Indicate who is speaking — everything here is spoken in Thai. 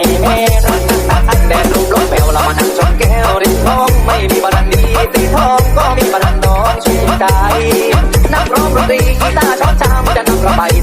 Speaker 1: นิเมรัก
Speaker 2: ตาคันแดดลมร้อนแปวละมันชนแก้วริมท้องไม่มีบารันดีตีทองก็มีบารันน้องชื่นใจนักร้องดนตรีกีตาร์ช้อนชามจะนำระบาย